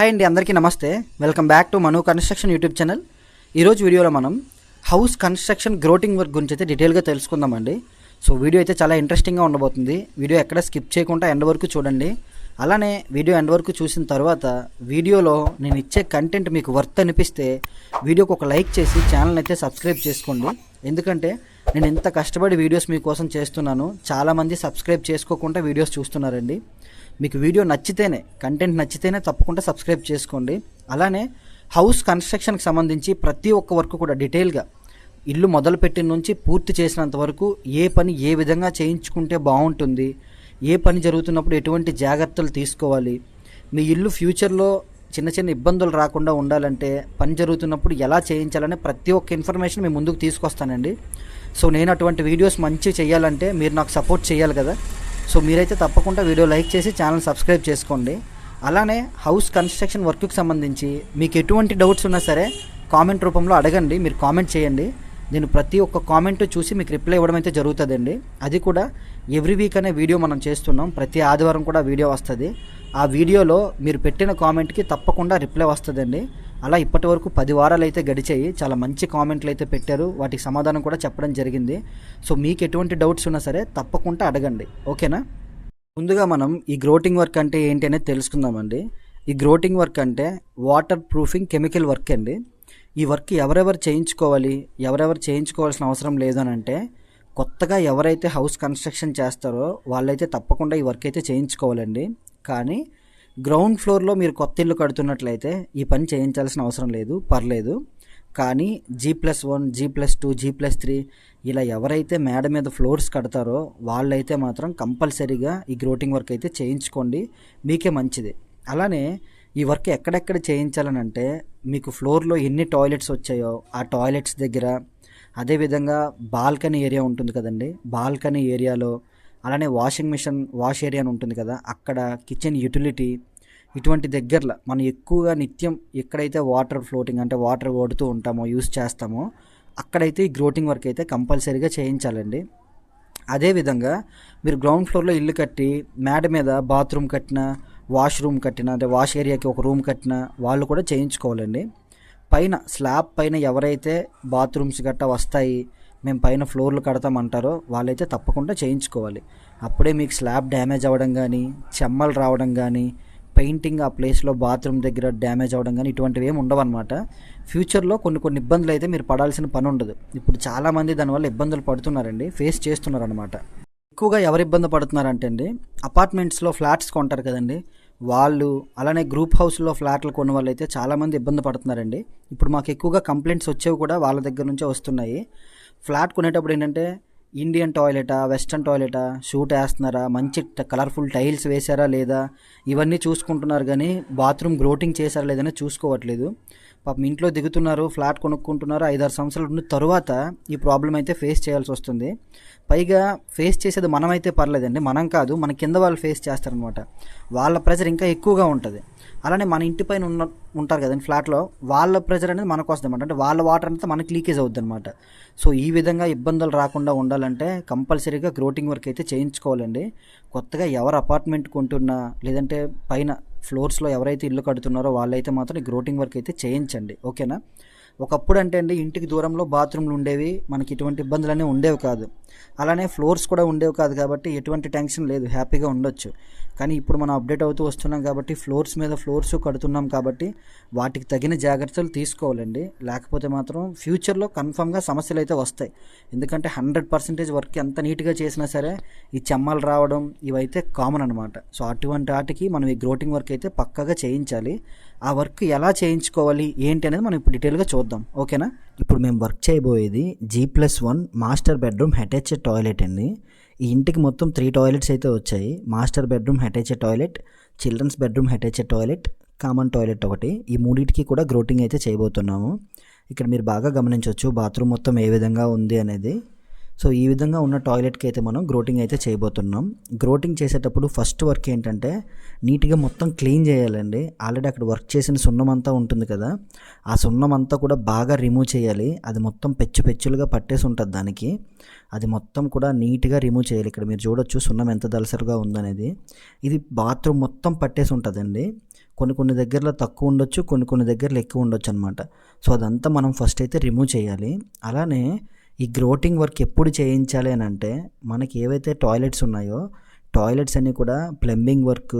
Hi అండి అందరికీ నమస్తే. Welcome back to Manu construction YouTube channel ఈరోజు వీడియోలో మనం హౌస్ కన్స్ట్రక్షన్ గ్రోటింగ్ వర్క్ గురించి అయితే డీటెయిల్గా తెలుసుకుందామండి. సో వీడియో అయితే చాలా ఇంట్రెస్టింగ్గా ఉండబోతుంది. వీడియో ఎక్కడ స్కిప్ చేయకుండా ఎండ్ వరకు చూడండి. అలానే వీడియో ఎండ్ వరకు చూసిన తర్వాత వీడియోలో నేను ఇచ్చే కంటెంట్ మీకు వర్త్ అనిపిస్తే వీడియోకి ఒక లైక్ చేసి ఛానల్ అయితే సబ్స్క్రైబ్ చేసుకోండి. ఎందుకంటే నేను ఇంత కష్టపడి వీడియోస్ మీకోసం చేస్తున్నాను. చాలామంది సబ్స్క్రైబ్ చేసుకోకుండా వీడియోస్ చూస్తున్నారండి. మీకు వీడియో నచ్చితేనే కంటెంట్ నచ్చితేనే తప్పకుండా సబ్స్క్రైబ్ చేసుకోండి. అలానే హౌస్ కన్స్ట్రక్షన్కి సంబంధించి ప్రతి ఒక్క వర్క్ కూడా డీటెయిల్గా ఇల్లు మొదలుపెట్టిన నుంచి పూర్తి చేసినంత వరకు ఏ పని ఏ విధంగా చేయించుకుంటే బాగుంటుంది ఏ పని జరుగుతున్నప్పుడు ఎటువంటి జాగ్రత్తలు తీసుకోవాలి మీ ఇల్లు ఫ్యూచర్లో చిన్న చిన్న ఇబ్బందులు రాకుండా ఉండాలంటే పని జరుగుతున్నప్పుడు ఎలా చేయించాలనే ప్రతి ఒక్క ఇన్ఫర్మేషన్ మీ ముందుకు తీసుకొస్తానండి. సో నేను అటువంటి వీడియోస్ మంచి చేయాలంటే మీరు నాకు సపోర్ట్ చేయాలి కదా. సో మీరైతే తప్పకుండా వీడియో లైక్ చేసి ఛానల్ సబ్స్క్రైబ్ చేసుకోండి. అలానే హౌస్ కన్స్ట్రక్షన్ వర్క్కి సంబంధించి మీకు ఎటువంటి డౌట్స్ ఉన్నా సరే కామెంట్ రూపంలో అడగండి మీరు కామెంట్ చేయండి. నేను ప్రతి ఒక్క కామెంట్ చూసి మీకు రిప్లై ఇవ్వడం అయితే జరుగుతుందండి. అది కూడా ఎవ్రీ వీక్ అనే వీడియో మనం చేస్తున్నాం. ప్రతి ఆదివారం కూడా వీడియో వస్తుంది. ఆ వీడియోలో మీరు పెట్టిన కామెంట్కి తప్పకుండా రిప్లై వస్తుందండి. అలా ఇప్పటి వరకు పది వారాలు అయితే గడిచాయి. చాలా మంచి కామెంట్లు అయితే పెట్టారు. వాటికి సమాధానం కూడా చెప్పడం జరిగింది. సో మీకు ఎటువంటి డౌట్స్ ఉన్నా సరే తప్పకుండా అడగండి. ఓకేనా? ముందుగా మనం ఈ గ్రోటింగ్ వర్క్ అంటే ఏంటి అనేది తెలుసుకుందామండి. ఈ గ్రోటింగ్ వర్క్ అంటే వాటర్ ప్రూఫింగ్ కెమికల్ వర్క్ అండి. ఈ వర్క్ ఎవరెవరు చేయించుకోవాలి ఎవరెవరు చేయించుకోవాల్సిన అవసరం లేదనంటే అంటే కొత్తగా ఎవరైతే హౌస్ కన్స్ట్రక్షన్ చేస్తారో వాళ్ళైతే తప్పకుండా ఈ వర్క్ అయితే చేయించుకోవాలండి. కానీ గ్రౌండ్ ఫ్లోర్లో మీరు కొత్త ఇల్లు కడుతున్నట్లయితే ఈ పని చేయించాల్సిన అవసరం లేదు పర్లేదు. కానీ G plus one G plus two G plus three ఇలా ఎవరైతే మేడ మీద ఫ్లోర్స్ కడతారో వాళ్ళైతే మాత్రం కంపల్సరీగా ఈ గ్రోటింగ్ వర్క్ అయితే చేయించుకోండి. మీకే మంచిది. అలానే ఈ వర్క్ ఎక్కడెక్కడ చేయించాలని అంటే మీకు ఫ్లోర్లో ఎన్ని టాయిలెట్స్ వచ్చాయో ఆ టాయిలెట్స్ దగ్గర. అదేవిధంగా బాల్కనీ ఏరియా ఉంటుంది కదండి. బాల్కనీ ఏరియాలో అలానే వాషింగ్ మిషన్ వాష్ ఏరియా అని ఉంటుంది కదా అక్కడ కిచెన్ యూటిలిటీ ఇటువంటి దగ్గరలో మనం ఎక్కువగా నిత్యం ఎక్కడైతే వాటర్ ఫ్లోటింగ్ అంటే వాటర్ ఓడుతూ ఉంటామో యూస్ చేస్తామో అక్కడైతే ఈ గ్రోటింగ్ వర్క్ అయితే కంపల్సరీగా చేయించాలండి. అదేవిధంగా మీరు గ్రౌండ్ ఫ్లోర్లో ఇల్లు కట్టి మేడ మీద బాత్రూమ్ కట్టిన వాష్రూమ్ కట్టిన అంటే వాష్ ఏరియాకి ఒక రూమ్ కట్టిన వాళ్ళు కూడా చేయించుకోవాలండి. పైన స్లాబ్ పైన ఎవరైతే బాత్రూమ్స్ గట్టా వస్తాయి మేము పైన ఫ్లోర్లు కడతామంటారో వాళ్ళైతే తప్పకుండా చేయించుకోవాలి. అప్పుడే మీకు స్లాబ్ డ్యామేజ్ అవ్వడం కానీ చెమ్మలు రావడం కానీ పెయింటింగ్ ఆ ప్లేస్లో బాత్రూమ్ దగ్గర డ్యామేజ్ అవ్వడం కానీ ఇటువంటివి ఏమి ఉండవన్నమాట ఫ్యూచర్లో కొన్ని కొన్ని ఇబ్బందులు అయితే మీరు పడాల్సిన పని ఉండదు. ఇప్పుడు చాలామంది దానివల్ల ఇబ్బందులు పడుతున్నారండి ఫేస్ చేస్తున్నారనమాట ఎక్కువగా ఎవరు ఇబ్బంది పడుతున్నారంటే అండి అపార్ట్మెంట్స్లో ఫ్లాట్స్ కొంటారు కదండి. వాళ్ళు అలానే గ్రూప్ హౌస్లో ఫ్లాట్లు కొన్న వాళ్ళు అయితే చాలామంది ఇబ్బంది పడుతున్నారండి. ఇప్పుడు మాకు ఎక్కువగా కంప్లైంట్స్ వచ్చేవి కూడా వాళ్ళ దగ్గర నుంచే వస్తున్నాయి. ఫ్లాట్ కొనేటప్పుడు ఏంటంటే ఇండియన్ టాయిలెటా వెస్ట్రన్ టాయిలెటా షూట్ వేస్తున్నారా? మంచి కలర్ఫుల్ టైల్స్ వేశారా లేదా? ఇవన్నీ చూసుకుంటున్నారు కానీ బాత్రూమ్ గ్రోటింగ్ చేశారా లేదని చూసుకోవట్లేదు. పాపం ఇంట్లో దిగుతున్నారు ఫ్లాట్ కొనుక్కుంటున్నారు ఐదారు సంవత్సరాలు ఉన్న తర్వాత ఈ ప్రాబ్లం అయితే ఫేస్ చేయాల్సి వస్తుంది. పైగా ఫేస్ చేసేది మనమైతే పర్లేదండి మనం కాదు మన కింద వాళ్ళు ఫేస్ చేస్తారనమాట వాళ్ళ ప్రెజర్ ఇంకా ఎక్కువగా ఉంటుంది. అలానే మన ఇంటి పైన ఉన్న ఉంటారు కదండి ఫ్లాట్లో వాళ్ళ ప్రెజర్ అనేది మనకు వస్తుంది అంటే వాళ్ళ వాటర్ అంతా మనకి లీకేజ్ అవుద్ది అనమాట సో ఈ విధంగా ఇబ్బందులు రాకుండా ఉండాలంటే కంపల్సరీగా గ్రోటింగ్ వర్క్ అయితే చేయించుకోవాలండి. కొత్తగా ఎవరు అపార్ట్మెంట్ కొంటున్నా లేదంటే పైన ఫ్లోర్స్లో ఎవరైతే ఇల్లు కడుతున్నారో వాళ్ళైతే మాత్రం ఈ గ్రోటింగ్ వర్క్ అయితే చేయించండి. ఓకేనా? ఒకప్పుడు అంటే అండి ఇంటికి దూరంలో బాత్రూమ్లు ఉండేవి మనకి ఇటువంటి ఇబ్బందులు అనేవి ఉండేవి కాదు. అలానే ఫ్లోర్స్ కూడా ఉండేవి కాదు కాబట్టి ఎటువంటి టెన్షన్ లేదు హ్యాపీగా ఉండొచ్చు. కానీ ఇప్పుడు మనం అప్డేట్ అవుతూ వస్తున్నాం కాబట్టి ఫ్లోర్స్ మీద ఫ్లోర్స్ కడుతున్నాం కాబట్టి వాటికి తగిన జాగ్రత్తలు తీసుకోవాలండి. లేకపోతే మాత్రం ఫ్యూచర్లో కన్ఫామ్గా సమస్యలు అయితే వస్తాయి. ఎందుకంటే హండ్రెడ్ పర్సెంటేజ్ వర్క్ ఎంత నీట్గా చేసినా సరే ఈ చెమ్మలు రావడం ఇవైతే కామన్ అనమాట సో అటువంటి వాటికి మనం ఈ గ్రోటింగ్ వర్క్ అయితే పక్కగా చేయించాలి. ఆ వర్క్ ఎలా చేయించుకోవాలి ఏంటి అనేది మనం ఇప్పుడు డీటెయిల్గా చూద్దాం. ఓకేనా? ఇప్పుడు మేము వర్క్ చేయబోయేది G plus one master bedroom attached toilet అండి. ఈ ఇంటికి మొత్తం త్రీ టాయిలెట్స్ అయితే వచ్చాయి. Master bedroom attached toilet children's bedroom attached toilet common toilet ఒకటి. ఈ మూడింటికి కూడా గ్రోటింగ్ అయితే చేయబోతున్నాము. ఇక్కడ మీరు బాగా గమనించవచ్చు బాత్రూమ్ మొత్తం ఏ విధంగా ఉంది అనేది. సో ఈ విధంగా ఉన్న టాయిలెట్కి అయితే మనం గ్రోటింగ్ అయితే చేయబోతున్నాం. గ్రోటింగ్ చేసేటప్పుడు ఫస్ట్ వర్క్ ఏంటంటే నీట్గా మొత్తం క్లీన్ చేయాలండి. ఆల్రెడీ అక్కడ వర్క్ చేసిన సున్నం అంతా ఉంటుంది కదా ఆ సున్నం అంతా కూడా బాగా రిమూవ్ చేయాలి. అది మొత్తం పెచ్చు పెచ్చులుగా పట్టేసి ఉంటుంది దానికి. అది మొత్తం కూడా నీట్గా రిమూవ్ చేయాలి. ఇక్కడ మీరు చూడొచ్చు సున్నం ఎంత దలసరిగా ఉందనేది. ఇది బాత్రూమ్ మొత్తం పట్టేసి ఉంటుందండి. కొన్ని కొన్ని దగ్గరలో తక్కువ ఉండొచ్చు కొన్ని కొన్ని దగ్గరలో ఎక్కువ ఉండొచ్చు అనమాట సో అదంతా మనం ఫస్ట్ అయితే రిమూవ్ చేయాలి. అలానే ఈ గ్రోటింగ్ వర్క్ ఎప్పుడు చేయించాలి అని అంటే మనకి ఏవైతే టాయిలెట్స్ ఉన్నాయో టాయిలెట్స్ అన్నీ కూడా ప్లంబింగ్ వర్క్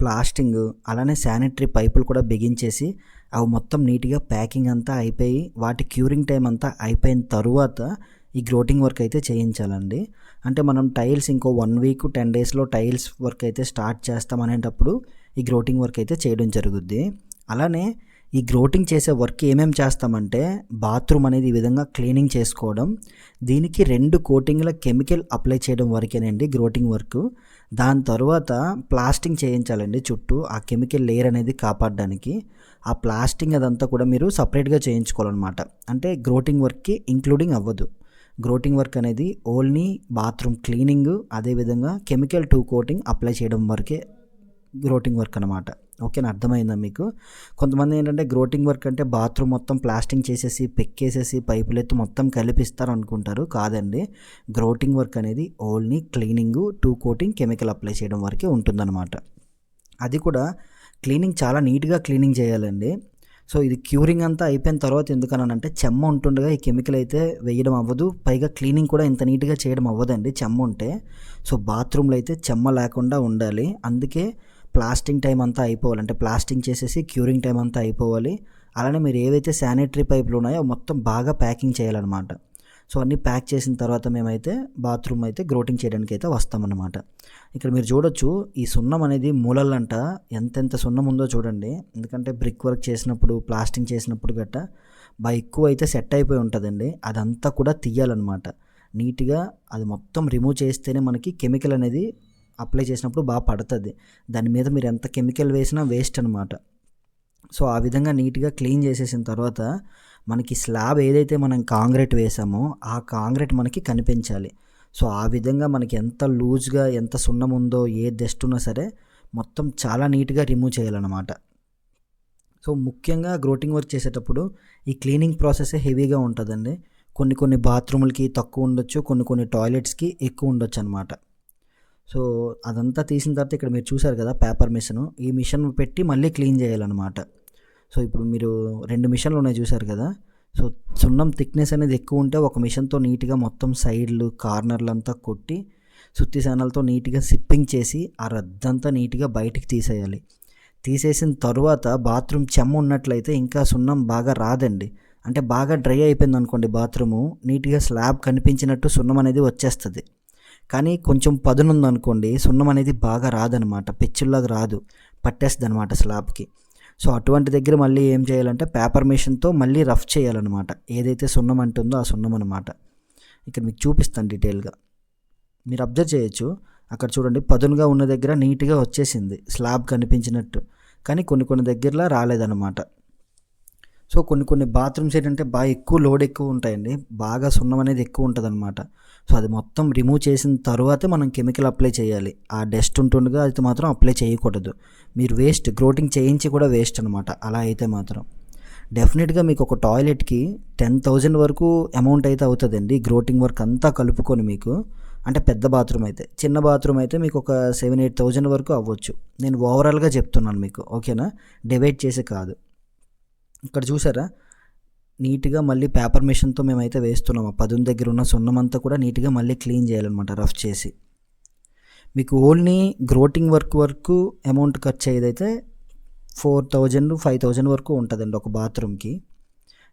ప్లాస్టింగ్ అలానే శానిటరీ పైపులు కూడా బిగించేసి అవి మొత్తం నీట్గా ప్యాకింగ్ అంతా అయిపోయి వాటి క్యూరింగ్ టైం అంతా అయిపోయిన తరువాత ఈ గ్రోటింగ్ వర్క్ అయితే చేయించాలండి. అంటే మనం టైల్స్ ఇంకో వన్ వీక్ టెన్ డేస్లో టైల్స్ వర్క్ అయితే స్టార్ట్ చేస్తాం అనేటప్పుడు ఈ గ్రోటింగ్ వర్క్ అయితే చేయడం జరుగుద్ది. అలానే ఈ గ్రోటింగ్ చేసే వర్క్ ఏమేమి చేస్తామంటే బాత్రూమ్ అనేది ఈ విధంగా క్లీనింగ్ చేసుకోవడం దీనికి రెండు కోటింగ్ల కెమికల్ అప్లై చేయడం వరకేనండి గ్రోటింగ్ వర్క్. దాని తర్వాత ప్లాస్టింగ్ చేయించాలండి చుట్టూ ఆ కెమికల్ లేయర్ అనేది కాపాడడానికి. ఆ ప్లాస్టింగ్ అదంతా కూడా మీరు సపరేట్గా చేయించుకోవాలన్నమాట. అంటే గ్రోటింగ్ వర్క్కి ఇంక్లూడింగ్ అవ్వదు. గ్రోటింగ్ వర్క్ అనేది ఓన్లీ బాత్రూమ్ క్లీనింగ్ అదేవిధంగా కెమికల్ టూ కోటింగ్ అప్లై చేయడం వరకే గ్రోటింగ్ వర్క్ అనమాట ఓకేనా? అర్థమైందా మీకు? కొంతమంది ఏంటంటే గ్రోటింగ్ వర్క్ అంటే బాత్రూమ్ మొత్తం ప్లాస్టింగ్ చేసేసి పెక్కేసేసి పైపులు ఎత్తి మొత్తం కలిపిస్తారు అనుకుంటారు కాదండి. గ్రోటింగ్ వర్క్ అనేది only cleaning two coating chemical apply చేయడం వరకే ఉంటుందన్నమాట. అది కూడా క్లీనింగ్ చాలా నీట్గా క్లీనింగ్ చేయాలండి. సో ఇది క్యూరింగ్ అంతా అయిపోయిన తర్వాత ఎందుకనంటే చెమ్మ ఉంటుండగా ఈ కెమికల్ అయితే వేయడం అవ్వదు. పైగా క్లీనింగ్ కూడా ఇంత నీట్గా చేయడం అవ్వదండి చెమ్మ ఉంటే సో బాత్రూంలో అయితే చెమ్మ లేకుండా ఉండాలి. అందుకే ప్లాస్టింగ్ టైం అంతా అయిపోవాలి. అంటే ప్లాస్టింగ్ చేసేసి క్యూరింగ్ టైం అంతా అయిపోవాలి. అలానే మీరు ఏవైతే శానిటరీ పైపులు ఉన్నాయో మొత్తం బాగా ప్యాకింగ్ చేయాలన్నమాట. సో అన్నీ ప్యాక్ చేసిన తర్వాత మేమైతే బాత్రూమ్ అయితే గ్రోటింగ్ చేయడానికి అయితే వస్తామన్నమాట. ఇక్కడ మీరు చూడొచ్చు ఈ సున్నం అనేది మూలలంట ఎంతెంత సున్నం ఉందో చూడండి. ఎందుకంటే బ్రిక్ వర్క్ చేసినప్పుడు ప్లాస్టింగ్ చేసినప్పుడు గట్ట బాగా ఎక్కువ అయితే సెట్ అయిపోయి ఉంటుందండి. అదంతా కూడా తీయాలన్నమాట. నీట్గా అది మొత్తం రిమూవ్ చేస్తేనే మనకి కెమికల్ అనేది అప్లై చేసినప్పుడు బాగా పడుతుంది. దాని మీద మీరు ఎంత కెమికల్ వేసినా వేస్ట్ అనమాట సో ఆ విధంగా నీట్గా క్లీన్ చేసేసిన తర్వాత మనకి స్లాబ్ ఏదైతే మనం కాంక్రీట్ వేసామో ఆ కాంక్రీట్ మనకి కనిపించాలి. సో ఆ విధంగా మనకి ఎంత లూజ్గా ఎంత సున్నం ఉందో ఏ డస్ట్ ఉన్నా సరే మొత్తం చాలా నీట్గా రిమూవ్ చేయాలన్నమాట. సో ముఖ్యంగా గ్రోటింగ్ వర్క్ చేసేటప్పుడు ఈ క్లీనింగ్ ప్రాసెస్ హెవీగా ఉంటుందండి. కొన్ని కొన్ని బాత్రూములకి తక్కువ ఉండొచ్చు కొన్ని కొన్ని టాయిలెట్స్కి ఎక్కువ ఉండొచ్చు అనమాట సో అదంతా తీసిన తర్వాత ఇక్కడ మీరు చూసారు కదా పేపర్ మిషన్. ఈ మిషన్ పెట్టి మళ్ళీ క్లీన్ చేయాలన్నమాట. సో ఇప్పుడు మీరు రెండు మిషన్లు ఉన్నాయి చూసారు కదా. సో సున్నం థిక్నెస్ అనేది ఎక్కువ ఉంటే ఒక మిషన్తో నీట్గా మొత్తం సైడ్లు కార్నర్లు అంతా కొట్టి సుత్తి సానాలతో నీట్గా సిప్పింగ్ చేసి ఆ రద్దంతా నీట్గా బయటికి తీసేయాలి. తీసేసిన తర్వాత బాత్రూమ్ చెమ్మ ఉన్నట్లయితే ఇంకా సున్నం బాగా రాదండి. అంటే బాగా డ్రై అయిపోయింది అనుకోండి బాత్రూము నీట్గా స్లాబ్ కనిపించినట్టు సున్నం అనేది వచ్చేస్తుంది. కానీ కొంచెం పదునుంది అనుకోండి సున్నం అనేది బాగా రాదనమాట. పెచ్చుల్లాగా రాదు. పట్టేస్తుంది అనమాట స్లాబ్కి. సో అటువంటి దగ్గర మళ్ళీ ఏం చేయాలంటే పేపర్ మిషన్తో మళ్ళీ రఫ్ చేయాలన్నమాట ఏదైతే సున్నం అంటుందో ఆ సున్నం అనమాట. ఇక్కడ మీకు చూపిస్తాను డీటెయిల్గా. మీరు అబ్జర్వ్ చేయొచ్చు. అక్కడ చూడండి పదునుగా ఉన్న దగ్గర నీట్గా వచ్చేసింది. స్లాబ్ కనిపించినట్టు. కానీ కొన్ని కొన్ని దగ్గరలో రాలేదన్నమాట సో కొన్ని కొన్ని బాత్రూమ్స్ ఏంటంటే బాగా ఎక్కువ లోడ్ ఎక్కువ ఉంటాయండి. బాగా సున్నం అనేది ఎక్కువ ఉంటుంది అనమాట సో అది మొత్తం రిమూవ్ చేసిన తర్వాతే మనం కెమికల్ అప్లై చేయాలి. ఆ డస్ట్ ఉంటుండగా అయితే మాత్రం అప్లై చేయకూడదు. మీరు వేస్ట్ గ్రోటింగ్ చేయించి కూడా వేస్ట్ అనమాట అలా అయితే మాత్రం. డెఫినెట్గా మీకు ఒక టాయిలెట్కి టెన్ థౌజండ్ వరకు అమౌంట్ అయితే అవుతుందండి. గ్రోటింగ్ వర్క్ అంతా కలుపుకొని మీకు. అంటే పెద్ద బాత్రూమ్ అయితే. చిన్న బాత్రూమ్ అయితే మీకు ఒక సెవెన్ ఎయిట్ థౌజండ్ వరకు అవ్వచ్చు. నేను ఓవరాల్గా చెప్తున్నాను మీకు. ఓకేనా డివైడ్ చేసి కాదు. ఇక్కడ చూసారా? నీట్గా మళ్ళీ పేపర్ మిషన్తో మేమైతే వేస్తున్నాం. ఆ పదున్ దగ్గర ఉన్న సున్నం అంతా కూడా నీట్గా మళ్ళీ క్లీన్ చేయాలన్నమాట రఫ్ చేసి. మీకు ఓన్లీ గ్రోటింగ్ వర్క్ వరకు అమౌంట్ ఖర్చు అయ్యేదైతే ఫోర్ థౌజండ్ ఫైవ్ థౌజండ్ వరకు ఉంటుందండి ఒక బాత్రూమ్కి.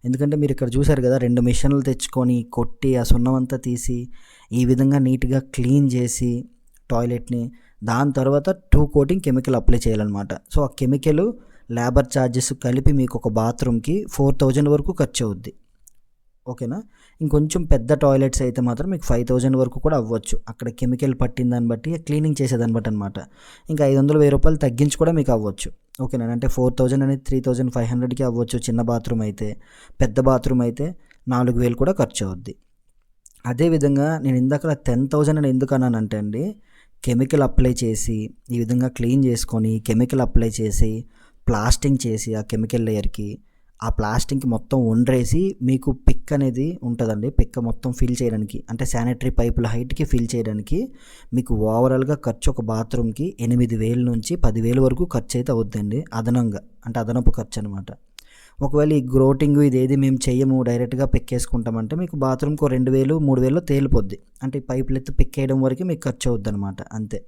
ఎందుకంటే మీరు ఇక్కడ చూసారు కదా రెండు మిషన్లు తెచ్చుకొని కొట్టి ఆ సున్నం అంతా తీసి ఈ విధంగా నీట్గా క్లీన్ చేసి టాయిలెట్ని దాని తర్వాత టూ కోటింగ్ కెమికల్ అప్లై చేయాలన్నమాట. సో ఆ కెమికల్ లేబర్ ఛార్జెస్ కలిపి మీకు ఒక బాత్రూమ్కి ఫోర్ థౌజండ్ వరకు ఖర్చు అవుద్ది ఓకేనా? ఇంకొంచెం పెద్ద టాయిలెట్స్ అయితే మాత్రం మీకు ఫైవ్ థౌజండ్ వరకు కూడా అవ్వచ్చు. అక్కడ కెమికల్ పట్టిన దాన్ని బట్టి క్లీనింగ్ చేసేదాన్ని బట్టి అనమాట ఇంకా ఐదు వందలు వెయ్యి రూపాయలు తగ్గించి కూడా మీకు అవ్వచ్చు. ఓకేనా? అంటే ఫోర్ థౌజండ్ అనేది త్రీ థౌజండ్ ఫైవ్ హండ్రెడ్కి అవ్వచ్చు చిన్న బాత్రూమ్ అయితే. పెద్ద బాత్రూమ్ అయితే నాలుగు వేలు కూడా ఖర్చు అవుద్ది అదేవిధంగా నేను ఇందాక టెన్ థౌజండ్ అని ఎందుకు అన్నానంటే అండి కెమికల్ అప్లై చేసి ఈ విధంగా క్లీన్ చేసుకొని కెమికల్ అప్లై చేసి ప్లాస్టింగ్ చేసి ఆ కెమికల్ లేయర్కి ఆ ప్లాస్టింగ్కి మొత్తం వండ్రేసి మీకు పిక్ అనేది ఉంటుందండి. పిక్ మొత్తం ఫిల్ చేయడానికి. అంటే శానిటరీ పైపుల హైట్కి ఫిల్ చేయడానికి మీకు ఓవరాల్గా ఖర్చు ఒక బాత్రూమ్కి ఎనిమిది వేల నుంచి పదివేల వరకు ఖర్చు అయితే అవుద్దండి. అదనంగా. అంటే అదనపు ఖర్చు అనమాట ఒకవేళ ఈ గ్రోటింగ్ ఇది ఏది మేము చెయ్యము డైరెక్ట్గా పిక్కేసుకుంటామంటే మీకు బాత్రూమ్కి రెండు వేలు మూడు వేలు తేలిపోద్ది. అంటే ఈ పైపులు పిక్ వేయడం వరకు మీకు ఖర్చు అవుద్ది అనమాట అంతే.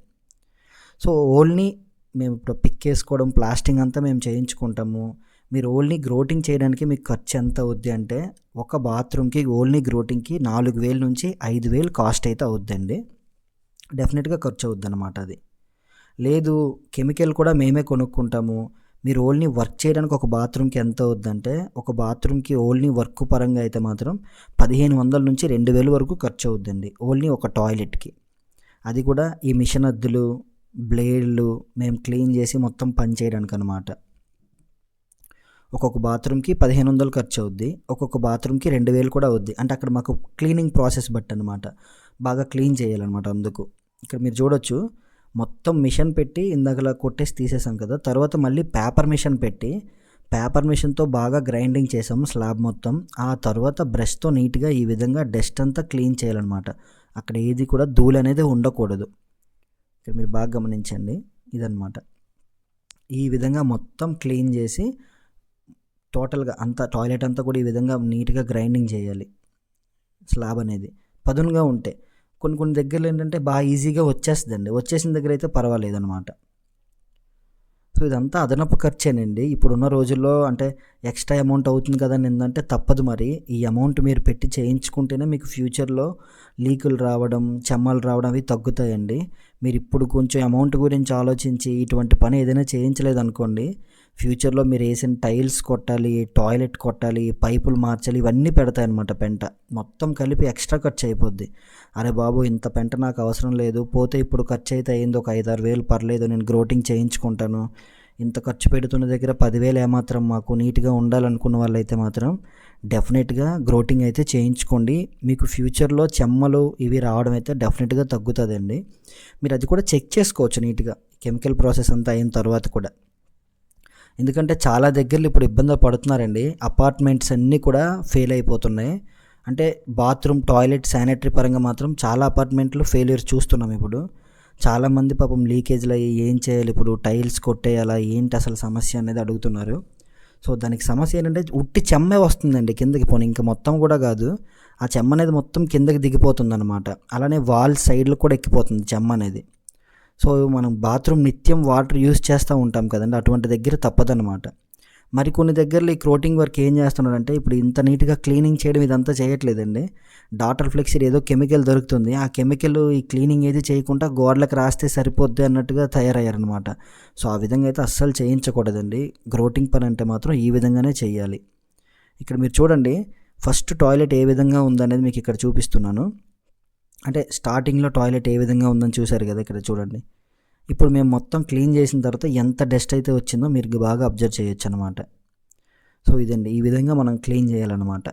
సో ఓన్లీ మేము ఇప్పుడు పిక్ వేసుకోవడం ప్లాస్టింగ్ అంతా మేము చేయించుకుంటాము. మీరు ఓన్లీ గ్రోటింగ్ చేయడానికి మీకు ఖర్చు ఎంత అవుద్ది అంటే ఒక బాత్రూమ్కి ఓన్లీ గ్రోటింగ్కి నాలుగు వేల నుంచి ఐదు వేలు కాస్ట్ అయితే అవుద్దండి. డెఫినెట్గా ఖర్చు అవుద్ది అనమాట అది. లేదు కెమికల్ కూడా మేమే కొనుక్కుంటాము. మీరు ఓన్లీ వర్క్ చేయడానికి ఒక బాత్రూమ్కి ఎంత అవుద్దంటే ఒక బాత్రూమ్కి ఓన్లీ వర్క్ పరంగా అయితే మాత్రం పదిహేను వందల నుంచి రెండు వేలు వరకు ఖర్చు అవుద్దండి ఓన్లీ ఒక టాయిలెట్కి. అది కూడా ఈ మిషన్ అద్దులు బ్లేడ్లు మేము క్లీన్ చేసి మొత్తం పని చేయడానికి అనమాట ఒక్కొక్క బాత్రూమ్కి పదిహేను వందలు ఖర్చు అవుద్ది ఒక్కొక్క బాత్రూమ్కి రెండు వేలు కూడా అవుద్ది. అంటే అక్కడ మాకు క్లీనింగ్ ప్రాసెస్ బట్టి అనమాట బాగా క్లీన్ చేయాలన్నమాట అందుకు. ఇక్కడ మీరు చూడొచ్చు మొత్తం మిషన్ పెట్టి ఇందాకలా కొట్టేసి తీసేసాం కదా. తర్వాత మళ్ళీ పేపర్ మిషన్ పెట్టి పేపర్ మిషన్తో బాగా గ్రైండింగ్ చేసాము స్లాబ్ మొత్తం. ఆ తర్వాత బ్రష్తో నీట్గా ఈ విధంగా డస్ట్ అంతా క్లీన్ చేయాలన్నమాట. అక్కడ ఏది కూడా ధూళి అనేది ఉండకూడదు. ఇక్కడ మీరు బాగా గమనించండి. ఇదన్నమాట. ఈ విధంగా మొత్తం క్లీన్ చేసి టోటల్గా అంతా టాయిలెట్ అంతా కూడా ఈ విధంగా నీట్గా గ్రైండింగ్ చేయాలి. స్లాబ్ అనేది. పదునుగా ఉంటే. కొన్ని కొన్ని దగ్గరలో ఏంటంటే బాగా ఈజీగా వచ్చేస్తుందండి. వచ్చేసిన దగ్గర అయితే పర్వాలేదు అనమాట సో ఇదంతా అదనపు ఖర్చేనండి. ఇప్పుడున్న రోజుల్లో అంటే ఎక్స్ట్రా అమౌంట్ అవుతుంది కదా ఏంటంటే తప్పదు మరి. ఈ అమౌంట్ మీరు పెట్టి చేయించుకుంటేనే మీకు ఫ్యూచర్లో లీకులు రావడం చెమ్మలు రావడం అవి తగ్గుతాయండి. మీరు ఇప్పుడు కొంచెం అమౌంట్ గురించి ఆలోచించి ఇటువంటి పని ఏదైనా చేయించలేదు అనుకోండి ఫ్యూచర్లో మీరు వేసిన టైల్స్ కొట్టాలి టాయిలెట్ కొట్టాలి పైపులు మార్చాలి ఇవన్నీ పెడతాయన్నమాట పెంట. మొత్తం కలిపి ఎక్స్ట్రా ఖర్చు అయిపోద్ది. అరే బాబు ఇంత పెంట నాకు అవసరం లేదు పోతే ఇప్పుడు ఖర్చు అయితే అయింది ఒక ఐదారు వేలు పర్లేదు నేను గ్రోటింగ్ చేయించుకుంటాను. ఇంత ఖర్చు పెడుతున్న దగ్గర పదివేలు ఏమాత్రం మాకు నీట్గా ఉండాలనుకున్న వాళ్ళైతే మాత్రం డెఫినెట్గా గ్రోటింగ్ అయితే చేయించుకోండి. మీకు ఫ్యూచర్లో చెమ్మలు ఇవి రావడం అయితే డెఫినెట్గా తగ్గుతుందండి. మీరు అది కూడా చెక్ చేసుకోవచ్చు నీట్గా కెమికల్ ప్రాసెస్ అంతా అయిన తర్వాత కూడా. ఎందుకంటే చాలా దగ్గరలో ఇప్పుడు ఇబ్బంది పడుతున్నారండి. అపార్ట్మెంట్స్ అన్నీ కూడా ఫెయిల్ అయిపోతున్నాయి. అంటే బాత్రూమ్ టాయిలెట్ శానిటరీ పరంగా మాత్రం చాలా అపార్ట్మెంట్లు ఫెయిల్యూర్ చూస్తున్నాం ఇప్పుడు. చాలామంది పాపం లీకేజ్లు అయ్యి ఏం చేయాలి? ఇప్పుడు టైల్స్ కొట్టేయాలా? ఏంటి అసలు సమస్య అనేది అడుగుతున్నారు. సో దానికి సమస్య ఏంటంటే ఉట్టి చెమ్మే వస్తుందండి కిందకి పోనీ. ఇంకా మొత్తం కూడా కాదు. ఆ చెమ్మ అనేది మొత్తం కిందకి దిగిపోతుంది అనమాట అలానే వాల్ సైడ్లు కూడా ఎక్కిపోతుంది చెమ్మ అనేది. సో మనం బాత్రూమ్ నిత్యం వాటర్ యూస్ చేస్తూ ఉంటాం కదండి. అటువంటి దగ్గర తప్పదనమాట మరి కొన్ని దగ్గరలో ఈ క్రోటింగ్ వర్క్ ఏం చేస్తున్నారంటే ఇప్పుడు ఇంత నీట్గా క్లీనింగ్ చేయడం ఇదంతా చేయట్లేదండి. డాటర్ ఫ్లెక్సర్ ఏదో కెమికల్ దొరుకుతుంది. ఆ కెమికల్ ఈ క్లీనింగ్ ఏది చేయకుండా గోడలకు రాస్తే సరిపోద్ది అన్నట్టుగా తయారయ్యారనమాట సో ఆ విధంగా అయితే అస్సలు చేయించకూడదండి. గ్రోటింగ్ పని అంటే మాత్రం ఈ విధంగానే చేయాలి. ఇక్కడ మీరు చూడండి ఫస్ట్ టాయిలెట్ ఏ విధంగా ఉందనేది మీకు ఇక్కడ చూపిస్తున్నాను. అంటే స్టార్టింగ్లో టాయిలెట్ ఏ విధంగా ఉందని చూశారు కదా ఇక్కడ చూడండి. ఇప్పుడు మేము మొత్తం క్లీన్ చేసిన తర్వాత ఎంత డస్ట్ అయితే వచ్చిందో మీరు బాగా అబ్జర్వ్ చేయొచ్చు అనమాట సో ఇదండి ఈ విధంగా మనం క్లీన్ చేయాలన్నమాట.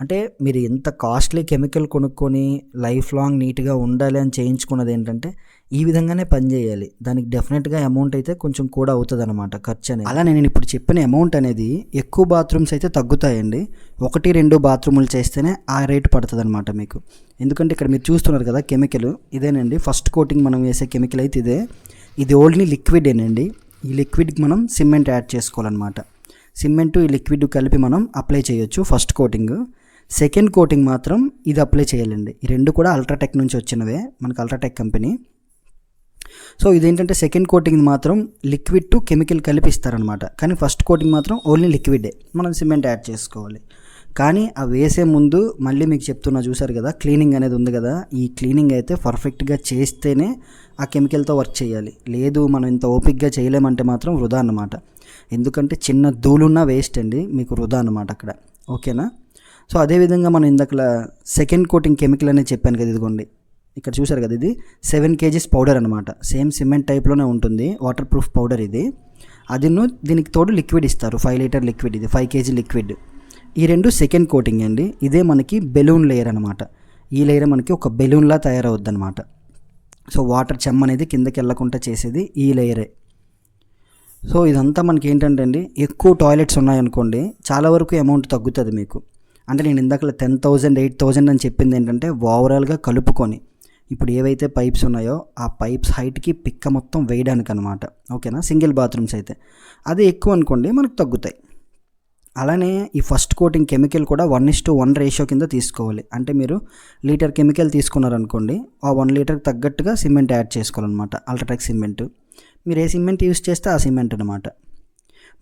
అంటే మీరు ఎంత కాస్ట్లీ కెమికల్ కొనుక్కొని లైఫ్ లాంగ్ నీట్గా ఉండాలి అని చేయించుకున్నది ఏంటంటే ఈ విధంగానే పని చేయాలి. దానికి డెఫినెట్గా అమౌంట్ అయితే కొంచెం కూడా అవుతుంది అనమాట ఖర్చు అనేది. అలా నేను ఇప్పుడు చెప్పిన అమౌంట్ అనేది ఎక్కువ బాత్రూమ్స్ అయితే తగ్గుతాయండి. ఒకటి రెండు బాత్రూములు చేస్తేనే ఆ రేటు పడుతుంది అనమాట మీకు. ఎందుకంటే ఇక్కడ మీరు చూస్తున్నారు కదా కెమికల్ ఇదేనండి. ఫస్ట్ కోటింగ్ మనం వేసే కెమికల్ అయితే ఇదే. ఇది ఓన్లీ లిక్విడ్ ఏనండి. ఈ లిక్విడ్కి మనం సిమెంట్ యాడ్ చేసుకోవాలన్నమాట. సిమెంటు ఈ లిక్విడ్ కలిపి మనం అప్లై చేయొచ్చు ఫస్ట్ కోటింగ్ సెకండ్ కోటింగ్ మాత్రం ఇది అప్లై చేయాలండి. ఈ రెండు కూడా అల్ట్రాటెక్ నుంచి వచ్చినవే మనకు అల్ట్రాటెక్ కంపెనీ. సో ఇదేంటంటే సెకండ్ కోటింగ్ మాత్రం లిక్విడ్ టు కెమికల్ కలిపి ఇస్తారనమాట కానీ ఫస్ట్ కోటింగ్ మాత్రం ఓన్లీ లిక్విడే. మనం సిమెంట్ యాడ్ చేసుకోవాలి. కానీ ఆ వేసే ముందు మళ్ళీ మీకు చెప్తున్నా చూసారు కదా క్లీనింగ్ అనేది ఉంది కదా ఈ క్లీనింగ్ అయితే పర్ఫెక్ట్గా చేస్తేనే ఆ కెమికల్తో వర్క్ చేయాలి. లేదు మనం ఇంత ఓపిక్గా చేయలేమంటే మాత్రం వృధా అన్నమాట. ఎందుకంటే చిన్న ధూళున్నా వేస్ట్ అండి మీకు వృధా అన్నమాట అక్కడ. ఓకేనా? సో అదేవిధంగా మనం ఇందాక సెకండ్ కోటింగ్ కెమికల్ అనేది చెప్పాను కదా ఇదిగోండి. ఇక్కడ చూసారు కదా ఇది? సెవెన్ కేజీస్ పౌడర్ అనమాట సేమ్ సిమెంట్ టైప్లోనే ఉంటుంది. వాటర్ ప్రూఫ్ పౌడర్ ఇది. అదిను దీనికి తోడు లిక్విడ్ ఇస్తారు. ఫైవ్ లీటర్ లిక్విడ్ ఇది. ఫైవ్ కేజీ లిక్విడ్ ఈ రెండు సెకండ్ కోటింగ్ అండి. ఇదే మనకి బెలూన్ లేయర్ అనమాట ఈ లేయర్ మనకి ఒక బెలూన్లా తయారవుద్ది అనమాట సో వాటర్ చెమ్మ అనేది కిందకి వెళ్ళకుండా చేసేది ఈ లేయరే సో ఇదంతా మనకి ఏంటంటే అండి ఎక్కువ టాయిలెట్స్ ఉన్నాయనుకోండి చాలా వరకు అమౌంట్ తగ్గుతుంది మీకు. అంటే నేను ఇందాక టెన్ థౌజండ్ ఎయిట్ థౌజండ్ అని చెప్పింది ఏంటంటే ఓవరాల్గా కలుపుకొని. ఇప్పుడు ఏవైతే పైప్స్ ఉన్నాయో ఆ పైప్స్ హైట్కి పిక్క మొత్తం వేయడానికి అనమాట ఓకేనా? సింగిల్ బాత్రూమ్స్ అయితే. అది ఎక్కువ అనుకోండి మనకు తగ్గుతాయి. అలానే ఈ ఫస్ట్ కోటింగ్ కెమికల్ కూడా one is to one ratio కింద తీసుకోవాలి. అంటే మీరు లీటర్ కెమికల్ తీసుకున్నారనుకోండి ఆ వన్ లీటర్కి తగ్గట్టుగా సిమెంట్ యాడ్ చేసుకోవాలన్నమాట. అల్ట్రాటెక్ సిమెంట్ మీరు ఏ సిమెంట్ యూస్ చేస్తే ఆ సిమెంట్ అనమాట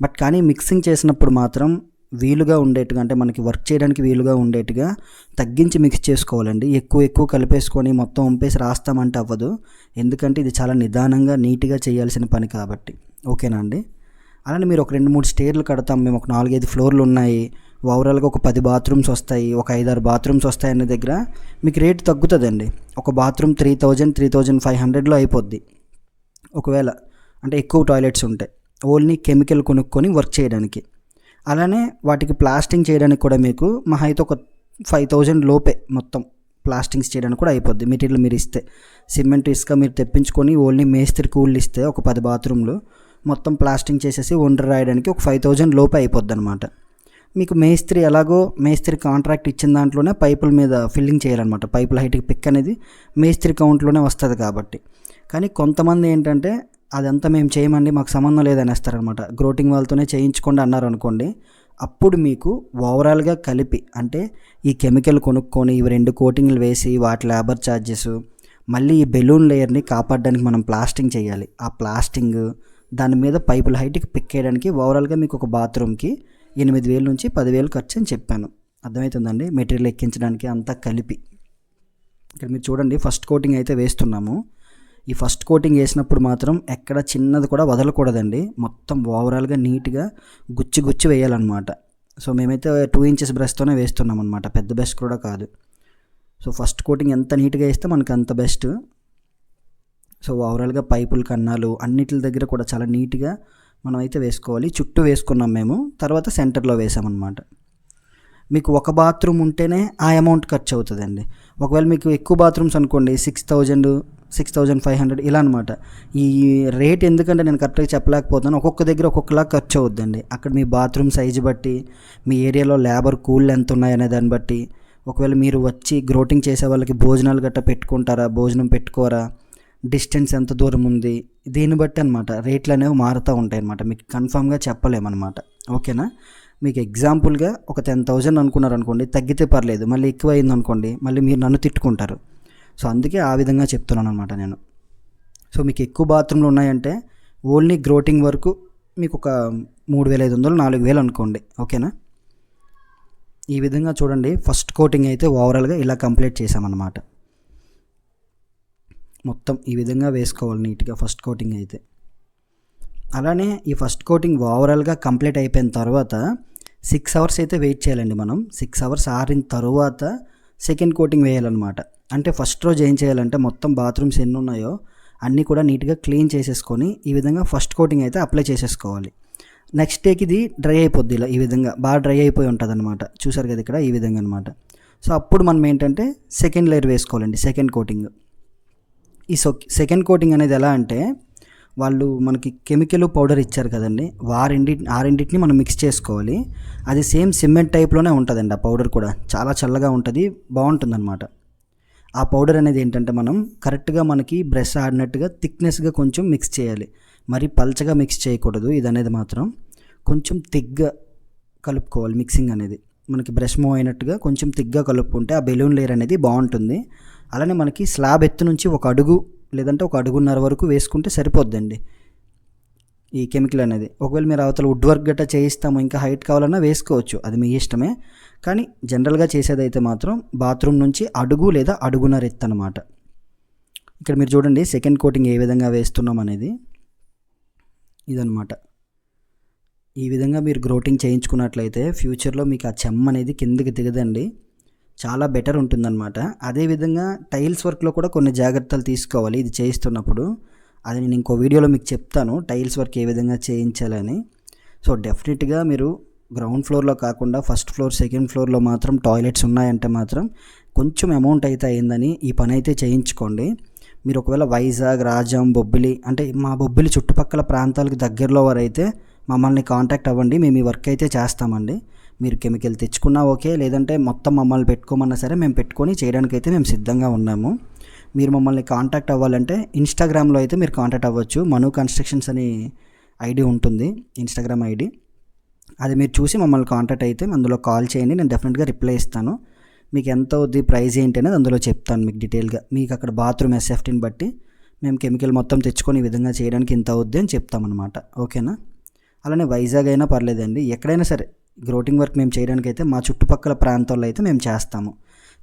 బట్ కానీ మిక్సింగ్ చేసినప్పుడు మాత్రం వీలుగా ఉండేట్టుగా అంటే మనకి వర్క్ చేయడానికి వీలుగా ఉండేట్టుగా తగ్గించి మిక్స్ చేసుకోవాలండి. ఎక్కువ ఎక్కువ కలిపేసుకొని మొత్తం వంపేసి రాస్తామంటే అవ్వదు. ఎందుకంటే ఇది చాలా నిదానంగా నీట్గా చేయాల్సిన పని కాబట్టి. ఓకేనా అండి? అలానే మీరు ఒక రెండు మూడు స్టేర్లు కడతాం. మేము ఒక నాలుగైదు ఫ్లోర్లు ఉన్నాయి. ఓవరాల్గా ఒక పది బాత్రూమ్స్ వస్తాయి. ఒక ఐదారు బాత్రూమ్స్ వస్తాయి అనే దగ్గర మీకు రేట్ తగ్గుతుందండి. ఒక bathroom three thousand three thousand five హండ్రెడ్లో అయిపోద్ది. ఒకవేళ అంటే ఎక్కువ టాయిలెట్స్ ఉంటాయి ఓన్లీ కెమికల్ కొనుక్కొని వర్క్ చేయడానికి. అలానే వాటికి ప్లాస్టింగ్ చేయడానికి కూడా మీకు మహా అయితే ఒక ఫైవ్ థౌజండ్ లోపే మొత్తం ప్లాస్టింగ్స్ చేయడానికి కూడా అయిపోద్ది. మెటీరియల్ మీరు ఇస్తే సిమెంట్ ఇసుక మీరు తెప్పించుకొని ఓన్లీ మేస్త్రి కూళ్ళు ఇస్తే ఒక పది బాత్రూమ్లు మొత్తం ప్లాస్టింగ్ చేసేసి వండర్ రాయడానికి ఒక ఫైవ్ థౌజండ్ లోపే అయిపోద్ది అనమాట మీకు మేస్త్రి ఎలాగో మేస్త్రి కాంట్రాక్ట్ ఇచ్చిన దాంట్లోనే పైపుల మీద ఫిల్లింగ్ చేయాలన్నమాట. పైపుల హైట్కి పిక్ అనేది మేస్త్రి కౌంట్లోనే వస్తుంది కాబట్టి. కానీ కొంతమంది ఏంటంటే అదంతా మేము చేయమండి మాకు సంబంధం లేదనేస్తారనమాట. గ్రోటింగ్ వాళ్ళతోనే చేయించుకోండి అన్నారు అనుకోండి అప్పుడు మీకు ఓవరాల్గా కలిపి అంటే ఈ కెమికల్ కొనుక్కొని ఇవి రెండు కోటింగ్లు వేసి వాటి లేబర్ ఛార్జెస్ మళ్ళీ ఈ బెలూన్ లేయర్ని కాపాడడానికి మనం ప్లాస్టింగ్ చేయాలి. ఆ ప్లాస్టింగ్ దాని మీద పైపుల హైట్కి పిక్ చేయడానికి ఓవరాల్గా మీకు ఒక బాత్రూమ్కి ఎనిమిది వేల నుంచి పదివేలు ఖర్చు అని చెప్పాను. అర్థమవుతుందండి? మెటీరియల్ ఎక్కించడానికి అంతా కలిపి. ఇక్కడ మీరు చూడండి ఫస్ట్ కోటింగ్ అయితే వేస్తున్నాము. ఈ ఫస్ట్ కోటింగ్ వేసినప్పుడు మాత్రం ఎక్కడ చిన్నది కూడా వదలకూడదండి. మొత్తం ఓవరాల్గా నీట్గా గుచ్చి గుచ్చి వేయాలన్నమాట. సో మేమైతే టూ ఇంచెస్ బ్రష్తోనే వేస్తున్నాం అనమాట పెద్ద బెస్ట్ కూడా కాదు. సో ఫస్ట్ కోటింగ్ ఎంత నీట్గా వేస్తే మనకు అంత బెస్ట్ సో ఓవరాల్గా పైపుల కన్నాలు అన్నిటి దగ్గర కూడా చాలా నీట్గా మనం అయితే వేసుకోవాలి. చుట్టూ వేసుకున్నాం మేము. తర్వాత సెంటర్లో వేసామన్నమాట. మీకు ఒక బాత్రూమ్ ఉంటేనే ఆ అమౌంట్ ఖర్చు అవుతుందండి ఒకవేళ మీకు ఎక్కువ బాత్రూమ్స్ అనుకోండి six thousand six thousand five hundred ఇలా అనమాట ఈ రేట్ ఎందుకంటే నేను కరెక్ట్గా చెప్పలేకపోతున్నాను. ఒక్కొక్క దగ్గర ఒక్కొక్కలా ఖర్చు అవుద్దండి. అక్కడ మీ బాత్రూమ్ సైజు బట్టి మీ ఏరియాలో లేబర్ కూల్ ఎంత ఉన్నాయనే దాన్ని బట్టి ఒకవేళ మీరు వచ్చి గ్రోటింగ్ చేసే వాళ్ళకి భోజనాలు గట్రా పెట్టుకుంటారా భోజనం పెట్టుకోరా డిస్టెన్స్ ఎంత దూరం ఉంది దీన్ని బట్టి అనమాట రేట్లు అనేవి మారుతూ ఉంటాయి అనమాట మీకు కన్ఫామ్గా చెప్పలేమన్నమాట. ఓకేనా? మీకు ఎగ్జాంపుల్గా ఒక టెన్ థౌజండ్ అనుకున్నారు అనుకోండి తగ్గితే పర్లేదు. మళ్ళీ ఎక్కువ అయింది అనుకోండి మళ్ళీ మీరు నన్ను తిట్టుకుంటారు. సో అందుకే ఆ విధంగా చెప్తున్నాను అనమాట నేను. సో మీకు ఎక్కువ బాత్రూమ్లు ఉన్నాయంటే ఓన్లీ గ్రోటింగ్ వరకు మీకు ఒక మూడు వేల ఐదు వందలు నాలుగు వేలు అనుకోండి. ఓకేనా? ఈ విధంగా చూడండి. ఫస్ట్ కోటింగ్ అయితే ఓవరాల్గా ఇలా కంప్లీట్ చేసామన్నమాట మొత్తం ఈ విధంగా వేసుకోవాలి నీట్గా ఫస్ట్ కోటింగ్ అయితే. అలానే ఈ ఫస్ట్ కోటింగ్ ఓవరాల్గా కంప్లీట్ అయిపోయిన తర్వాత సిక్స్ అవర్స్ అయితే వెయిట్ చేయాలండి మనం. సిక్స్ అవర్స్ ఆరిన తర్వాత సెకండ్ కోటింగ్ వేయాలన్నమాట. అంటే ఫస్ట్ రోజు ఏం చేయాలంటే మొత్తం బాత్రూమ్స్ ఎన్ని ఉన్నాయో అన్నీ కూడా నీట్గా క్లీన్ చేసేసుకొని ఈ విధంగా ఫస్ట్ కోటింగ్ అయితే అప్లై చేసేసుకోవాలి. నెక్స్ట్ డేకి ఇది డ్రై అయిపోద్ది ఇలా ఈ విధంగా. బాగా డ్రై అయిపోయి ఉంటుంది అనమాట చూసారు కదా ఇక్కడ ఈ విధంగా అనమాట సో అప్పుడు మనం ఏంటంటే సెకండ్ లేయర్ వేసుకోవాలండి సెకండ్ కోటింగ్. ఈ సో సెకండ్ కోటింగ్ అనేది ఎలా అంటే వాళ్ళు మనకి కెమికల్ పౌడర్ ఇచ్చారు కదండి. వారింటి ఆరింటిని మనం మిక్స్ చేసుకోవాలి. అది సేమ్ సిమెంట్ టైప్లోనే ఉంటుందండి ఆ పౌడర్ కూడా. చాలా చల్లగా ఉంటుంది బాగుంటుంది అనమాట ఆ పౌడర్ అనేది ఏంటంటే మనం కరెక్ట్గా మనకి బ్రష్ ఆడినట్టుగా థిక్నెస్గా కొంచెం మిక్స్ చేయాలి. మరి పల్చగా మిక్స్ చేయకూడదు ఇది అనేది మాత్రం. కొంచెం థిక్గా కలుపుకోవాలి మిక్సింగ్ అనేది. మనకి బ్రష్ మూవ్ అయినట్టుగా కొంచెం థిక్గా కలుపుకుంటే ఆ బెలూన్ లేయర్ అనేది బాగుంటుంది. అలానే మనకి స్లాబ్ ఎత్తు నుంచి ఒక అడుగు లేదంటే ఒక అడుగున్నర వరకు వేసుకుంటే సరిపోద్దండి. ఈ కెమికల్ అనేది. ఒకవేళ మీరు అవతల వుడ్ వర్క్ గట్రా చేయిస్తాము ఇంకా హైట్ కావాలన్నా వేసుకోవచ్చు. అది మీ ఇష్టమే. కానీ జనరల్గా చేసేదైతే మాత్రం బాత్రూమ్ నుంచి అడుగు లేదా అడుగున్నర ఎత్తు అనమాట ఇక్కడ మీరు చూడండి సెకండ్ కోటింగ్ ఏ విధంగా వేస్తున్నాం అనేది. ఇదనమాట ఈ విధంగా మీరు గ్రోటింగ్ చేయించుకున్నట్లయితే ఫ్యూచర్లో మీకు ఆ చెమ్మ అనేది కిందకి దిగదండి. చాలా బెటర్ ఉంటుందన్నమాట. అదేవిధంగా టైల్స్ వర్క్లో కూడా కొన్ని జాగ్రత్తలు తీసుకోవాలి ఇది చేయిస్తున్నప్పుడు అది నేను ఇంకో వీడియోలో మీకు చెప్తాను టైల్స్ వర్క్ ఏ విధంగా చేయించాలని. సో డెఫినెట్గా మీరు గ్రౌండ్ ఫ్లోర్లో కాకుండా ఫస్ట్ ఫ్లోర్ సెకండ్ ఫ్లోర్లో మాత్రం టాయిలెట్స్ ఉన్నాయంటే మాత్రం కొంచెం అమౌంట్ అయితే అయిందని ఈ పని అయితే చేయించుకోండి. మీరు ఒకవేళ వైజాగ్ రాజం బొబ్బిలి అంటే మా బొబ్బిలి చుట్టుపక్కల ప్రాంతాలకు దగ్గరలో వారైతే మమ్మల్ని కాంటాక్ట్ అవ్వండి మేము ఈ వర్క్ అయితే చేస్తామండి. మీరు కెమికల్ తెచ్చుకున్నా ఓకే లేదంటే మొత్తం మమ్మల్ని పెట్టుకోమన్నా సరే మేము పెట్టుకొని చేయడానికి అయితే మేము సిద్ధంగా ఉన్నాము. మీరు మమ్మల్ని కాంటాక్ట్ అవ్వాలంటే ఇన్స్టాగ్రామ్లో అయితే మీరు కాంటాక్ట్ అవ్వచ్చు. మను కన్స్ట్రక్షన్స్ అని ఐడి ఉంటుంది ఇన్స్టాగ్రామ్ ఐడి. అది మీరు చూసి మమ్మల్ని కాంటాక్ట్ అయితే అందులో కాల్ చేయండి నేను డెఫినెట్గా రిప్లై ఇస్తాను. మీకు ఎంత అవుద్ది ప్రైస్ ఏంటి అనేది అందులో చెప్తాను మీకు డీటెయిల్గా మీకు అక్కడ బాత్రూమ్ ఎస్ఎఫ్టీని బట్టి మేము కెమికల్ మొత్తం తెచ్చుకొని ఈ విధంగా చేయడానికి ఇంత అవుద్ది అని చెప్తామన్నమాట. ఓకేనా? అలానే వైజాగ్ అయినా పర్లేదండి. ఎక్కడైనా సరే గ్రోటింగ్ వర్క్ మేము చేయడానికి అయితే మా చుట్టుపక్కల ప్రాంతాల్లో అయితే మేము చేస్తాము.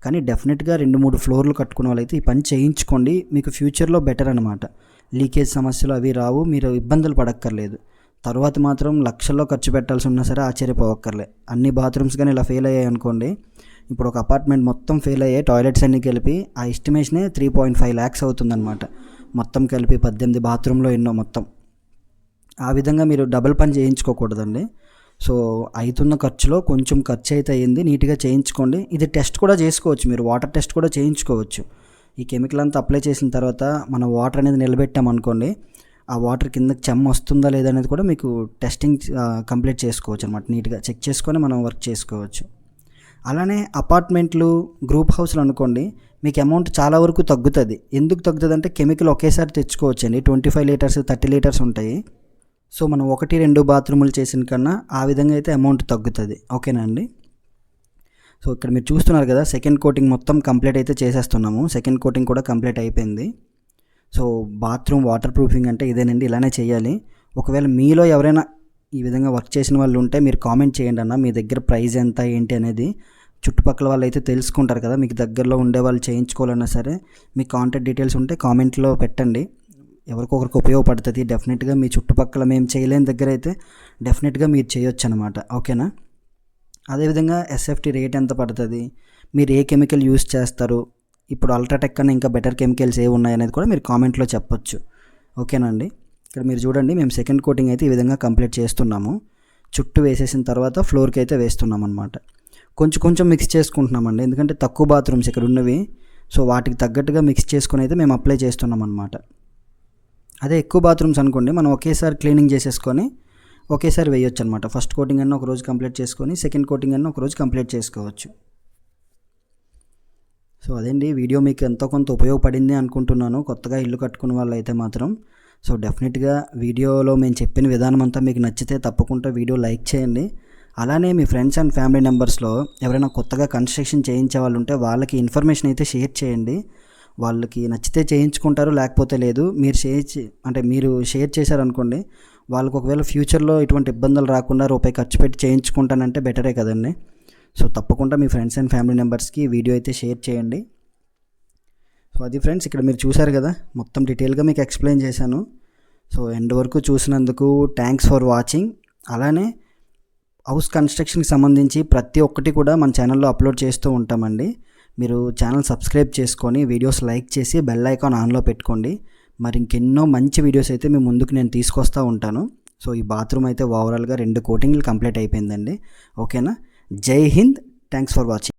కానీ డెఫినెట్గా రెండు మూడు ఫ్లోర్లు కట్టుకునే వాళ్ళైతే ఈ పని చేయించుకోండి మీకు ఫ్యూచర్లో బెటర్ అనమాట లీకేజ్ సమస్యలు అవి రావు మీరు ఇబ్బందులు పడక్కర్లేదు. తర్వాత మాత్రం లక్షల్లో ఖర్చు పెట్టాల్సి ఉన్నా సరే ఆశ్చర్యపోవక్కర్లే. అన్ని బాత్రూమ్స్ కానీ ఇలా ఫెయిల్ అయ్యాయి అనుకోండి ఇప్పుడు ఒక అపార్ట్మెంట్ మొత్తం ఫెయిల్ అయ్యాయి టాయిలెట్స్ అన్నీ కలిపి ఆ ఎస్టిమేషనే త్రీ పాయింట్ ఫైవ్ ల్యాక్స్ అవుతుందన్నమాట. మొత్తం కలిపి పద్దెనిమిది బాత్రూంలో ఎన్నో మొత్తం. ఆ విధంగా మీరు డబుల్ పని చేయించుకోకూడదండి. సో అవుతున్న ఖర్చులో కొంచెం ఖర్చు అయితే అయ్యింది. నీట్గా చేయించుకోండి. ఇది టెస్ట్ కూడా చేసుకోవచ్చు మీరు. వాటర్ టెస్ట్ కూడా చేయించుకోవచ్చు. ఈ కెమికల్ అంతా అప్లై చేసిన తర్వాత మన వాటర్ అనేది నిలబెట్టామనుకోండి ఆ వాటర్ కింద చెమ్మ వస్తుందా లేదా అనేది కూడా మీకు టెస్టింగ్ కంప్లీట్ చేసుకోవచ్చు అనమాట నీట్గా చెక్ చేసుకొని మనం వర్క్ చేసుకోవచ్చు. అలానే అపార్ట్మెంట్లు గ్రూప్ హౌస్లు అనుకోండి మీకు అమౌంట్ చాలా వరకు తగ్గుతుంది. ఎందుకు తగ్గుతుంది అంటే కెమికల్ ఒకేసారి తెచ్చుకోవచ్చండి. Twenty five litres thirty litres ఉంటాయి. సో మనం ఒకటి రెండు బాత్రూములు చేసిన కన్నా ఆ విధంగా అయితే అమౌంట్ తగ్గుతుంది. ఓకేనా అండి? సో ఇక్కడ మీరు చూస్తున్నారు కదా సెకండ్ కోటింగ్ మొత్తం కంప్లీట్ అయితే చేసేస్తున్నాము. సెకండ్ కోటింగ్ కూడా కంప్లీట్ అయిపోయింది. సో బాత్రూమ్ వాటర్ ప్రూఫింగ్ అంటే ఇదేనండి ఇలానే చేయాలి. ఒకవేళ మీలో ఎవరైనా ఈ విధంగా వర్క్ చేసిన వాళ్ళు ఉంటే మీరు కామెంట్ చేయండి అన్న. మీ దగ్గర ప్రైస్ ఎంత ఏంటి అనేది చుట్టుపక్కల వాళ్ళు అయితే తెలుసుకుంటారు కదా. మీకు దగ్గరలో ఉండే వాళ్ళు చేయించుకోవాలన్నా సరే మీ కాంటాక్ట్ డీటెయిల్స్ ఉంటే కామెంట్లో పెట్టండి. ఎవరికొకరికి ఉపయోగపడుతుంది. డెఫినెట్గా మీ చుట్టుపక్కల మేము చేయలేని దగ్గర అయితే డెఫినెట్గా మీరు చేయొచ్చు అనమాట ఓకేనా? అదేవిధంగా ఎస్ఎఫ్టీ రేట్ ఎంత పడుతుంది? మీరు ఏ కెమికల్ యూస్ చేస్తారు? ఇప్పుడు అల్ట్రాటెక్ కన్నా ఇంకా బెటర్ కెమికల్స్ ఏ ఉన్నాయనేది కూడా మీరు కామెంట్లో చెప్పొచ్చు. ఓకేనండి ఇక్కడ మీరు చూడండి మేము సెకండ్ కోటింగ్ అయితే ఈ విధంగా కంప్లీట్ చేస్తున్నాము. చుట్టూ వేసేసిన తర్వాత ఫ్లోర్కి అయితే వేస్తున్నాం అనమాట కొంచెం కొంచెం మిక్స్ చేసుకుంటున్నామండి. ఎందుకంటే తక్కువ బాత్రూమ్స్ ఇక్కడ ఉన్నవి సో వాటికి తగ్గట్టుగా మిక్స్ చేసుకుని అయితే మేము అప్లై చేస్తున్నాం అనమాట అదే ఎక్కువ బాత్రూమ్స్ అనుకోండి మనం ఒకేసారి క్లీనింగ్ చేసేసుకొని ఒకేసారి వేయొచ్చు అనమాట ఫస్ట్ కోటింగ్ అన్న ఒక రోజు కంప్లీట్ చేసుకొని సెకండ్ కోటింగ్ అన్న ఒక రోజు కంప్లీట్ చేసుకోవచ్చు. సో అదేండి వీడియో మీకు ఎంతో కొంత ఉపయోగపడింది అనుకుంటున్నాను. కొత్తగా ఇల్లు కట్టుకున్న వాళ్ళైతే మాత్రం. సో డెఫినెట్గా వీడియోలో మేము చెప్పిన విధానం అంతా మీకు నచ్చితే తప్పకుండా వీడియో లైక్ చేయండి. అలానే మీ ఫ్రెండ్స్ అండ్ ఫ్యామిలీ మెంబర్స్లో ఎవరైనా కొత్తగా కన్స్ట్రక్షన్ చేయించే వాళ్ళు ఉంటే వాళ్ళకి ఇన్ఫర్మేషన్ అయితే షేర్ చేయండి. వాళ్ళకి నచ్చితే చేయించుకుంటారు లేకపోతే లేదు. మీరు చేయించి అంటే మీరు షేర్ చేశారనుకోండి వాళ్ళకి ఒకవేళ ఫ్యూచర్లో ఇటువంటి ఇబ్బందులు రాకుండా రూపాయి ఖర్చు పెట్టి చేయించుకుంటానంటే బెటరే కదండి. సో తప్పకుండా మీ ఫ్రెండ్స్ అండ్ ఫ్యామిలీ మెంబర్స్కి వీడియో అయితే షేర్ చేయండి. సో అది ఫ్రెండ్స్ ఇక్కడ మీరు చూసారు కదా మొత్తం డీటెయిల్గా మీకు ఎక్స్ప్లెయిన్ చేశాను. సో ఎండ్ వరకు చూసినందుకు థ్యాంక్స్ ఫర్ వాచింగ్. అలానే హౌస్ కన్స్ట్రక్షన్కి సంబంధించి ప్రతి ఒక్కటి కూడా మన ఛానల్లో అప్లోడ్ చేస్తూ ఉంటామండి. మీరు ఛానల్ సబ్స్క్రైబ్ చేసుకొని వీడియోస్ లైక్ చేసి బెల్ ఐకాన్ ఆన్లో పెట్టుకోండి. మరి ఇంకెన్నో మంచి వీడియోస్ అయితే మీ ముందుకు నేను తీసుకొస్తూ ఉంటాను. సో ఈ బాత్రూమ్ అయితే ఓవరాల్గా రెండు కోటింగ్లు కంప్లీట్ అయిపోయిందండి. ఓకేనా? జై హింద్. Thanks for watching